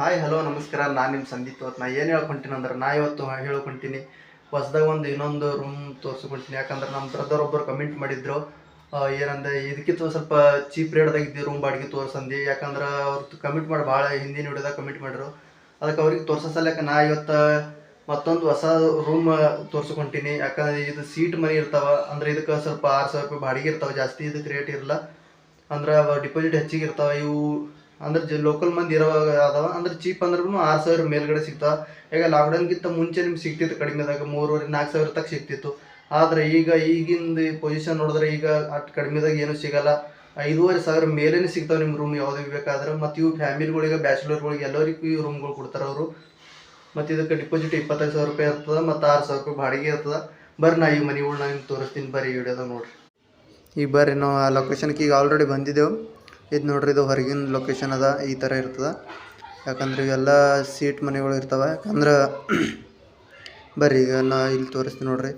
Hi hello ನಮಸ್ಕಾರ. ನಾನು ನಿಮ್ಮ ಸಂದೀಪ್ ಇವತ್ತು ನಾ ಏನು ಹೇಳ್ಕೊಂತೀನಿ ಅಂದ್ರೆ, ನಾ ಇವತ್ತು ಹೇಳ್ಕೊಂತೀನಿ, ಹೊಸ್ದಾಗ ಒಂದು ಇನ್ನೊಂದು ರೂಮ್ ತೋರಿಸ್ಕೊಂತೀನಿ ಯಾಕಂದ್ರೆ ನಮ್ಮ ಬ್ರದರ್ ಒಬ್ಬರು ಕಮೆಂಟ್ ಮಾಡಿದ್ರು ಏನಂದ್ರೆ, ಇದಕ್ಕಿಂತ ಸ್ವಲ್ಪ ಚೀಪ್ ರೇಟ್ದಾಗ ಇದ್ದು ರೂಮ್ ಬಾಡಿಗೆ ತೋರಿಸಂದು. ಯಾಕಂದ್ರೆ ಅವ್ರದ್ದು ಕಮೆಂಟ್ ಮಾಡಿ, ಭಾಳ ಹಿಂದಿನ ಹಿಡಿದಾಗ ಕಮೆಂಟ್ ಮಾಡಿದ್ರು. ಅದಕ್ಕೆ ಅವ್ರಿಗೆ ತೋರ್ಸೋ ಸಲಕ್ಕೆ ನಾ ಇವತ್ತು ಮತ್ತೊಂದು ಹೊಸ ರೂಮ್ ತೋರಿಸ್ಕೊಂತೀನಿ. ಯಾಕಂದ್ರೆ, ಇದು ಸೀಟ್ ಮನಿ ಇರ್ತಾವೆ. ಅಂದ್ರೆ, ಇದಕ್ಕೆ ಸ್ವಲ್ಪ ಆರು ಸಾವಿರ ರೂಪಾಯಿ ಬಾಡಿಗೆ ಇರ್ತಾವ ಜಾಸ್ತಿ. ಇದಕ್ಕೆ ರೇಟ್ ಇರಲ್ಲ. ಅಂದ್ರೆ ಡಿಪಾಸಿಟ್ ಹೆಚ್ಚಿಗೆ ಇರ್ತಾವೆ. ಇವು ಅಂದ್ರೆ ಜ ಲೋಕಲ್ ಮಂದಿ ಇರೋವಾಗ ಅದಾವ. ಅಂದ್ರೆ ಚೀಪ್ ಅಂದ್ರೂ ಆರು ಸಾವಿರ ಮೇಲ್ಗಡೆ ಸಿಗ್ತಾವ. ಈಗ ಲಾಕ್ಡೌನ್ಗಿಂತ ಮುಂಚೆ ನಿಮ್ಗೆ ಸಿಗ್ತಿತ್ತು ಕಡಿಮೆದಾಗ ಮೂರುವರೆ, ನಾಲ್ಕು ಸಾವಿರ ತನಕ ಸಿಗ್ತಿತ್ತು. ಆದರೆ ಈಗ ಈಗಿಂದ ಪೊಸಿಷನ್ ನೋಡಿದ್ರೆ ಈಗ ಅಷ್ಟು ಕಡಿಮೆದಾಗ ಏನೂ ಸಿಗಲ್ಲ. ಐದೂವರೆ ಸಾವಿರ ಮೇಲೇನೆ ಸಿಗ್ತಾವೆ ನಿಮ್ಮ ರೂಮ್ ಯಾವುದೇ ಬೇಕಾದ್ರೆ. ಮತ್ತು ಇವು ಫ್ಯಾಮಿಲಿಗಳಿಗೆ ಬ್ಯಾಚುಲರ್ಗಳಿಗೆ ಎಲ್ಲರಿಗೂ ಈ ರೂಮ್ಗಳು ಕೊಡ್ತಾರೆ ಅವರು. ಮತ್ತು ಇದಕ್ಕೆ ಡಿಪಾಸಿಟ್ ಇಪ್ಪತ್ತೈದು ಸಾವಿರ ರೂಪಾಯಿ ಇರ್ತದೆ, ಮತ್ತು ಆರು ಸಾವಿರ ರೂಪಾಯಿ ಬಾಡಿಗೆ ಇರ್ತದೆ. ಬರ್ರಿ ನಾ ಈ ಮನೆಗಳು ನಾನು ನಿಮ್ಗೆ ತೋರಿಸ್ತೀನಿ ಬರೀ ವಿಡಿಯೋದಾಗ ನೋಡ್ರಿ. ಈಗ ಬರ್ರಿ, ನಾವು ಆ ಲೊಕೇಶನ್ಗೆ ಈಗ ಆಲ್ರೆಡಿ ಬಂದಿದ್ದೆವು. ಇದು ನೋಡ್ರಿ ಇದು ಹೊರಗಿನ ಲೊಕೇಶನ್ ಅದ, ಈ ಥರ ಇರ್ತದೆ. ಯಾಕಂದ್ರೆ ಇವೆಲ್ಲ ಸೀಟ್ ಮನೆಗಳು ಇರ್ತವೆ. ಯಾಕಂದ್ರೆ ಬರ್ರಿ, ಈಗ ನಾ ಇಲ್ಲಿ ತೋರಿಸ್ತೀನಿ ನೋಡ್ರಿ.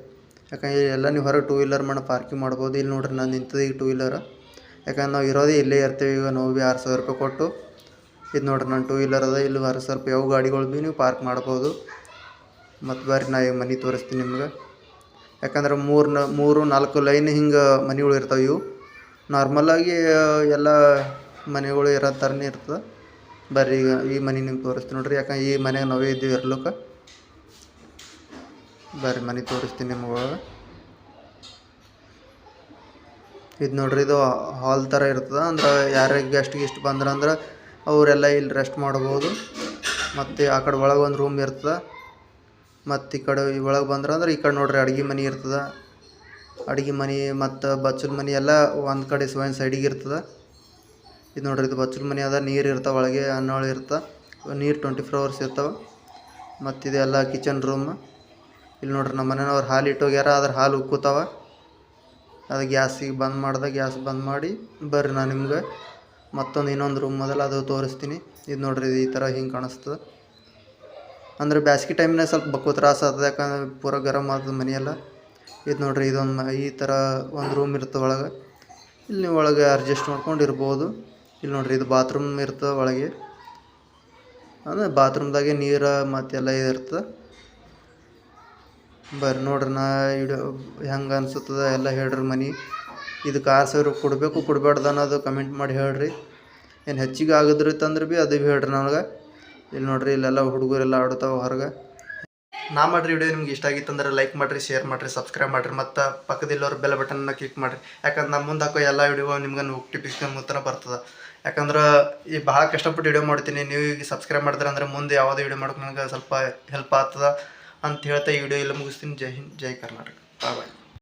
ಯಾಕಂದ್ರೆ ಎಲ್ಲ ನೀವು ಹೊರಗೆ ಟೂ ವೀಲರ್ ಮಾಡಿ ಪಾರ್ಕಿಂಗ್ ಮಾಡ್ಬೋದು. ಇಲ್ಲಿ ನೋಡ್ರಿ ನಾನು ನಿಂತದೆ ಈಗ ಟೂ ವೀಲರ್ ಯಾಕಂದ್ರೆ ನಾವು ಇರೋದೇ ಇಲ್ಲೇ ಇರ್ತೇವೆ. ಈಗ ನಾವು ಭೀ ಆರು ಸಾವಿರ ರೂಪಾಯಿ ಕೊಟ್ಟು, ಇದು ನೋಡ್ರಿ ನಾನು ಟೂ ವೀಲರ್ ಅದ. ಇಲ್ಲಿ ಆರು ಸಾವಿರ ರೂಪಾಯಿ, ಯಾವ ಗಾಡಿಗಳು ಭೀ ನೀವು ಪಾರ್ಕ್ ಮಾಡ್ಬೋದು. ಮತ್ತು ಬರ್ರಿ, ನಾ ಈಗ ಮನೆ ತೋರಿಸ್ತೀನಿ ನಿಮ್ಗೆ. ಯಾಕಂದ್ರೆ ಮೂರು ಮೂರು ನಾಲ್ಕು ಲೈನ್ ಹಿಂಗೆ ಮನೆಗಳು ಇರ್ತವೆ ಇವು. ನಾರ್ಮಲಾಗಿ ಎಲ್ಲ ಮನೆಗಳು ಇರೋ ಥರನೇ ಇರ್ತದೆ. ಬರ್ರಿ ಈಗ ಈ ಮನೆ ನಿಮ್ಗೆ ತೋರಿಸ್ತೀನಿ ನೋಡ್ರಿ. ಯಾಕಂದ್ರೆ ಈ ಮನೆಗೆ ನಾವೇ ಇದ್ದೀವಿ ಇರ್ಲಿಕ್ಕೆ. ಬರ್ರಿ ಮನೆ ತೋರಿಸ್ತೀನಿ ನಿಮ್ಗೆ ಇದು ನೋಡ್ರಿ, ಇದು ಹಾಲ್ ಥರ ಇರ್ತದೆ. ಅಂದ್ರೆ ಯಾರೇ ಗೆಸ್ಟ್ ಗಿಸ್ಟ್ ಬಂದ್ರಂದ್ರೆ ಅವರೆಲ್ಲ ಇಲ್ಲಿ ರೆಸ್ಟ್ ಮಾಡ್ಬೋದು. ಮತ್ತು ಆ ಕಡೆ ಒಳಗೆ ಒಂದು ರೂಮ್ ಇರ್ತದೆ. ಮತ್ತು ಈ ಕಡೆ ಈ ಒಳಗೆ ಬಂದ್ರೆ ಅಂದ್ರೆ ಈ ಕಡೆ ನೋಡ್ರಿ ಅಡ್ಗೆ ಮನೆ ಇರ್ತದೆ. ಅಡ್ಗೆ ಮನೆ ಮತ್ತು ಬಚ್ಚಲ ಮನೆ ಎಲ್ಲ ಒಂದು ಕಡೆ ಒಂದು ಸೈಡಿಗೆ ಇರ್ತದೆ. ಇದು ನೋಡ್ರಿ ಇದು ಬಚ್ಚಲ ಮನೆ ಅದ, ನೀರು ಇರ್ತಾವೆ, ಒಳಗೆ ಅನ್ನೋಳು ಇರ್ತವೆ, ನೀರು ಟ್ವೆಂಟಿ ಫೋರ್ ಅವರ್ಸ್ ಇರ್ತಾವೆ. ಮತ್ತು ಇದೆಲ್ಲ ಕಿಚನ್ ರೂಮ್ ಇಲ್ಲಿ ನೋಡ್ರಿ ನಮ್ಮ ಮನೆಯವ್ರು ಹಾಲು ಇಟ್ಟೋಗ್ಯಾರ ಅದ್ರ ಹಾಲು ಉಕ್ಕುತ್ತಾವ ಅದು ಗ್ಯಾಸಿಗೆ ಬಂದ್ ಮಾಡ್ದೆ, ಗ್ಯಾಸ್ ಬಂದ್ ಮಾಡಿ, ಬರ್ರಿ ನಾನು ನಿಮ್ಗೆ ಮತ್ತೊಂದು ಇನ್ನೊಂದು ರೂಮ್ ಮೊದಲು ಅದು ತೋರಿಸ್ತೀನಿ. ಇದು ನೋಡ್ರಿ ಇದು ಈ ಥರ ಹಿಂಗೆ ಕಾಣಿಸ್ತದೆ. ಅಂದ್ರೆ ಬ್ಯಾಸ್ಗೆ ಟೈಮ್ನಾಗ ಸ್ವಲ್ಪ ಬಕ್ಕು ತ್ರಾಸ ಆಗ್ತದೆ, ಯಾಕಂದ್ರೆ ಪೂರ ಗರಮ್ ಆಗ್ತದೆ ಮನೆಯೆಲ್ಲ. ಇದು ನೋಡ್ರಿ, ಇದೊಂದು ಈ ಥರ ಒಂದು ರೂಮ್ ಇರುತ್ತೆ ಒಳಗೆ. ಇಲ್ಲಿ ನೀವು ಒಳಗೆ ಅಡ್ಜಸ್ಟ್ ಮಾಡ್ಕೊಂಡು ಇರ್ಬೋದು ಇಲ್ಲಿ ನೋಡ್ರಿ, ಇದು ಬಾತ್ರೂಮ್ ಇರ್ತದೆ ಒಳಗೆ. ಅಂದರೆ ಬಾತ್ರೂಮ್ದಾಗೆ ನೀರು ಮತ್ತೆಲ್ಲ ಎಲ್ಲ ಇರ್ತದೆ ಬರ್ರಿ ನೋಡ್ರಿ, ನಾ ಇಡ, ಹೆಂಗೆ ಅನ್ಸುತ್ತದ ಎಲ್ಲ ಹೇಳ್ರಿ ಮನೆ. ಇದಕ್ಕೆ ಆರು ಸಾವಿರ ಕೊಡಬೇಕು ಕೊಡಬೇಡ್ದು ಅನ್ನೋದು ಕಮೆಂಟ್ ಮಾಡಿ ಹೇಳ್ರಿ. ಏನು ಹೆಚ್ಚಿಗೆ ಆಗಿದ್ರಿತ್ತಂದ್ರೆ ಭೀ ಅದು ಭೀ ಹೇಳ್ರಿ ನನಗೆ ಇಲ್ಲಿ ನೋಡ್ರಿ, ಇಲ್ಲೆಲ್ಲ ಹುಡುಗರೆಲ್ಲ ಆಡ್ತಾವೆ ಹೊರಗೆ. ನಾ ಮಾಡ್ರಿ ವಿಡಿಯೋ ನಿಮ್ಗೆ ಇಷ್ಟ ಆಗಿತ್ತು ಅಂದ್ರೆ ಲೈಕ್ ಮಾಡಿರಿ ಶೇರ್ ಮಾಡಿರಿ ಸಬ್ಸ್ಕ್ರೈಬ್ ಮಾಡಿರಿ, ಮತ್ತು ಪಕ್ಕದಲ್ಲಿರೋ ಬೆಲ್ ಬಟನ್ನ ಕ್ಲಿಕ್ ಮಾಡಿರಿ. ಯಾಕಂದ್ರೆ ನಮ್ಮ ಮುಂದೆ ಹಾಕೋ ಎಲ್ಲ ವಿಡಿಯೋ ನಿಮ್ಗೆ ನೋಟಿಫಿಕೇಶನ್ ಮುತ್ತನ ಬರ್ತದೆ. ಯಾಕಂದ್ರೆ ಈ ಭಾಳ ಕಷ್ಟಪಟ್ಟು ವಿಡಿಯೋ ಮಾಡ್ತೀನಿ, ನೀವು ಈಗ ಸಬ್ಸ್ಕ್ರೈಬ್ ಮಾಡಿದ್ರೆ ಅಂದ್ರೆ ಮುಂದೆ ಯಾವುದೇ ವಿಡಿಯೋ ಮಾಡೋಕೆ ನನಗೆ ಸ್ವಲ್ಪ ಹೆಲ್ಪ್ ಆಗ್ತದೆ. ಅಂತ ಹೇಳ್ತಾ ಈ ವಿಡಿಯೋ ಎಲ್ಲ ಮುಗಿಸ್ತೀನಿ. ಜೈ ಹಿಂದ್, ಜೈ ಕರ್ನಾಟಕ. ಬಾಯ್ ಬಾಯ್